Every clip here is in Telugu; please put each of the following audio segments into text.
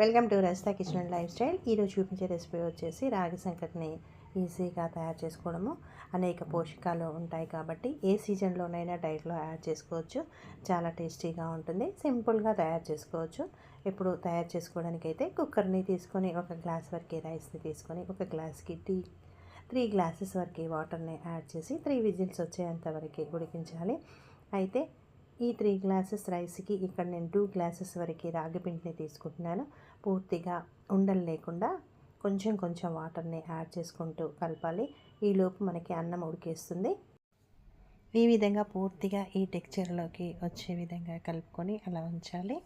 Welcome to Rasta kitchen and lifestyle. ఈరోజు చూపించే రెసిపీ వచ్చేసి రాగి సంకటిని ఈజీగా తయారు చేసుకోవడము. అనేక పోషకాలు ఉంటాయి కాబట్టి ఏ సీజన్లోనైనా డైట్లో యాడ్ చేసుకోవచ్చు. చాలా టేస్టీగా ఉంటుంది. సింపుల్గా తయారు చేసుకోవచ్చు. ఇప్పుడు తయారు చేసుకోవడానికి అయితే కుక్కర్ని తీసుకొని ఒక గ్లాస్ వరకు రైస్ని తీసుకొని ఒక గ్లాస్కి టీ త్రీ గ్లాసెస్ వరకు వాటర్ని యాడ్ చేసి త్రీ విజిల్స్ వచ్చేంత వరకు ఉడికించాలి. అయితే ఈ త్రీ గ్లాసెస్ రైస్కి ఇక్కడ నేను టూ గ్లాసెస్ వరకు రాగి పిండిని తీసుకుంటున్నాను. పూర్తిగా ఉండలు లేకుండా కొంచెం కొంచెం వాటర్ని యాడ్ చేసుకుంటూ కలపాలి. ఈలోపు మనకి అన్నం ఉడికేస్తుంది. ఈ విధంగా పూర్తిగా ఈ టెక్చర్లోకి వచ్చే విధంగా కలుపుకొని అలా ఉంచాలి.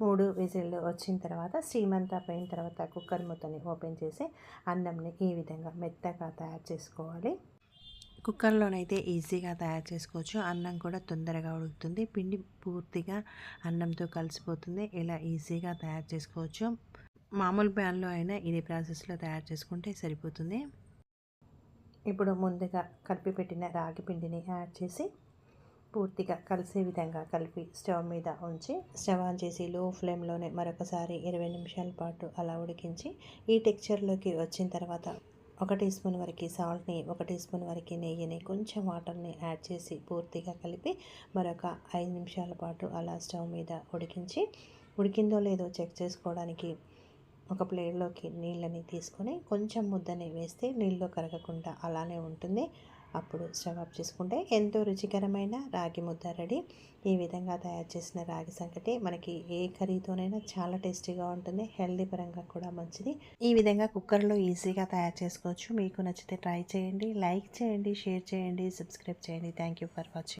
మూడు విజిల్లు వచ్చిన తర్వాత స్టీమ్ అంతా పోయిన తర్వాత కుక్కర్ మూతని ఓపెన్ చేసి అన్నంని ఈ విధంగా మెత్తగా తయారు చేసుకోవాలి. కుక్కర్లోనైతే ఈజీగా తయారు చేసుకోవచ్చు. అన్నం కూడా తొందరగా ఉడుకుతుంది. పిండి పూర్తిగా అన్నంతో కలిసిపోతుంది. ఇలా ఈజీగా తయారు చేసుకోవచ్చు. మామూలు ప్యాన్లో అయినా ఇది ప్రాసెస్లో తయారు చేసుకుంటే సరిపోతుంది. ఇప్పుడు ముందుగా కలిపి పెట్టిన రాగి పిండిని యాడ్ చేసి పూర్తిగా కలిసే విధంగా కలిపి స్టవ్ మీద ఉంచి స్టవ్ ఆన్ చేసి లో ఫ్లేమ్లోనే మరొకసారి ఇరవై నిమిషాల పాటు అలా ఉడికించి ఈ టెక్చర్లోకి వచ్చిన తర్వాత ఒక టీ స్పూన్ వరకు సాల్ట్ని ఒక టీ స్పూన్ వరకు నెయ్యిని కొంచెం వాటర్ని యాడ్ చేసి పూర్తిగా కలిపి మరొక ఐదు నిమిషాల పాటు అలా స్టవ్ మీద ఉడికించి ఉడికిందో లేదో చెక్ చేసుకోవడానికి ఒక ప్లేట్లోకి నీళ్ళని తీసుకొని కొంచెం ముద్దని వేస్తే నీళ్ళు కరగకుండా అలానే ఉంటుంది. అప్పుడు స్టవ్ ఆఫ్ చేసుకుంటే ఎంతో రుచికరమైన రాగి ముద్ద రెడీ. ఈ విధంగా తయారు చేసిన రాగి సంకటి మనకి ఏ కర్రీతోనైనా చాలా టేస్టీగా ఉంటుంది హెల్దీ పరంగా కూడా మంచిది. ఈ విధంగా కుక్కర్లో ఈజీగా తయారు చేసుకోవచ్చు. మీకు నచ్చితే ట్రై చేయండి లైక్ చేయండి షేర్ చేయండి సబ్స్క్రైబ్ చేయండి. Thank you for watching.